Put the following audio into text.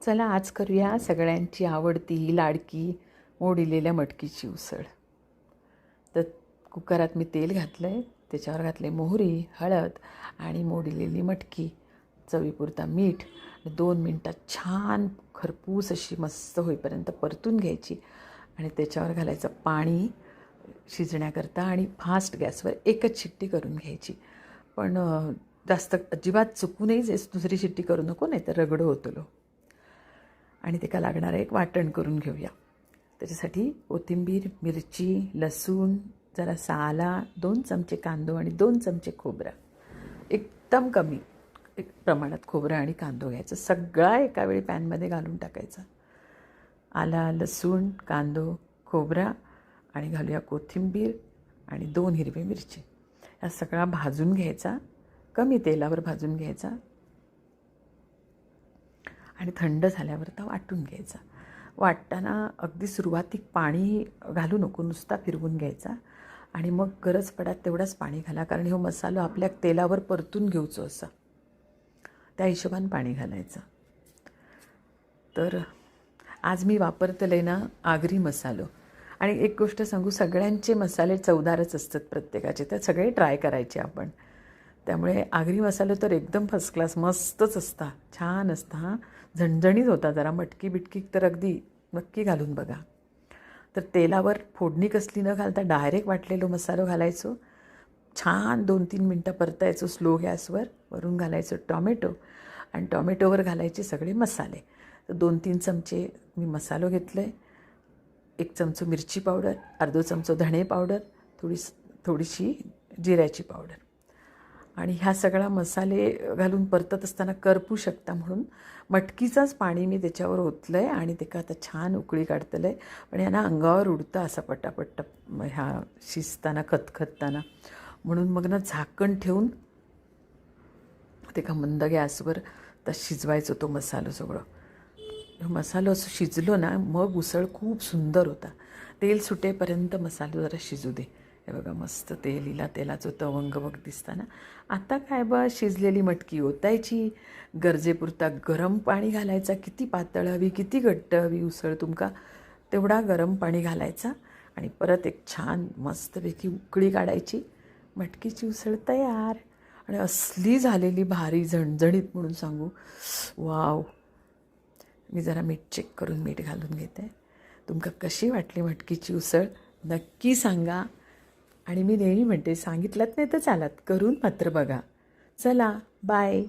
चला आज करूया सगळ्यांची आवडती लाडकी मोडिलेल्या मटकीची उसळ. तर कुकरात मी तेल घातलं आहे त्याच्यावर घातले मोहरी हळद आणि मोडिलेली मटकी चवीपुरता मीठ दोन मिनटात छान खरपूस अशी मस्त होईपर्यंत परतून घ्यायची आणि त्याच्यावर घालायचं पाणी शिजण्याकरता आणि फास्ट गॅसवर एकच शिट्टी करून घ्यायची. पण जास्त अजिबात चुकूनही जे दुसरी शिट्टी करू नको नाही तर रगडं होतो आणि त्याला लागणारं एक वाटण करून घेऊया. त्याच्यासाठी कोथिंबीर मिरची लसूण जरा साला दोन चमचे कांदो आणि दोन चमचे खोबरं. एकदम कमी एक प्रमाणात खोबरं आणि कांदो घ्यायचं. सगळा एका वेळी पॅनमध्ये घालून टाकायचा. आला लसूण कांदो खोबरा आणि घालूया कोथिंबीर आणि दोन हिरवी मिरची. हा सगळा भाजून घ्यायचा. कमी तेलावर भाजून घ्यायचा. आणि थंड झाल्यावर तो वाटून घ्यायचा. वाटताना अगदी सुरुवातीक पाणी घालू नको नुसता फिरवून घ्यायचा. आणि मग गरज पडत तेवढाच पाणी घाला कारण हो मसालो आपल्या तेलावर परतून घेऊचो असा. त्या हिशोबाने पाणी घालायचं. तर आज मी वापरतले ना आगरी मसालो. आणि एक गोष्ट सांगू सगळ्यांचे मसाले चवदारच असतात प्रत्येकाचे तर सगळे ट्राय करायचे आपण. त्यामुळे आगरी मसाले तर एकदम फर्स्ट क्लास मस्तच असता छान असता हां. झणझणीत होता जरा मटकी बिटकी तर अगदी नक्की घालून बघा. तर तेलावर फोडणी कसली न घालता डायरेक्ट वाटलेलो मसालो घालायचो. छान दोन तीन मिनटं परतायचो स्लो गॅसवर वरून घालायचो टॉमॅटो आणि टॉमॅटोवर घालायचे सगळे मसाले. तर दोन तीन चमचे मी मसालो घेतले एक चमचो मिरची पावडर अर्धो चमचो धणे पावडर थोडी थोडीशी जिऱ्याची पावडर. आणि ह्या सगळा मसाले घालून परतत असताना करपू शकता म्हणून मटकीचाच पाणी मी त्याच्यावर ओतलं आहे आणि ते का आता छान उकळी काढतलं आहे पण यांना अंगावर उडतं असं पटापट्ट म ह्या शिजताना खतखतताना. म्हणून मग ना झाकण ठेवून ते का मंद गॅसवर तर शिजवायचं तो मसालो सगळं. मसालो असं शिजलो ना मग उसळ खूप सुंदर होता. तेल सुटेपर्यंत मसालो जरा शिजू दे. हे बघा मस्त तेलीला तेलाचं तवंग बघ दिसताना. आता काय बा शिजलेली मटकी ओतायची. गरजेपुरता गरम पाणी घालायचा. किती पातळ हवी किती घट्ट हवी उसळ तुमका. तेवढा गरम पाणी घालायचा आणि परत एक छान मस्तपैकी उकळी काढायची. मटकीची उसळ तयार. आणि असली झालेली भारी झणझणीत म्हणून सांगू. वाव. मी जरा मीठ चेक करून मीठ घालून घेते. तुमका कशी वाटली मटकीची उसळ? नक्की सांगा. आणि मी नेहमी म्हणते सांगितलं नाही तर चालात. करून मात्र बघा. चला बाय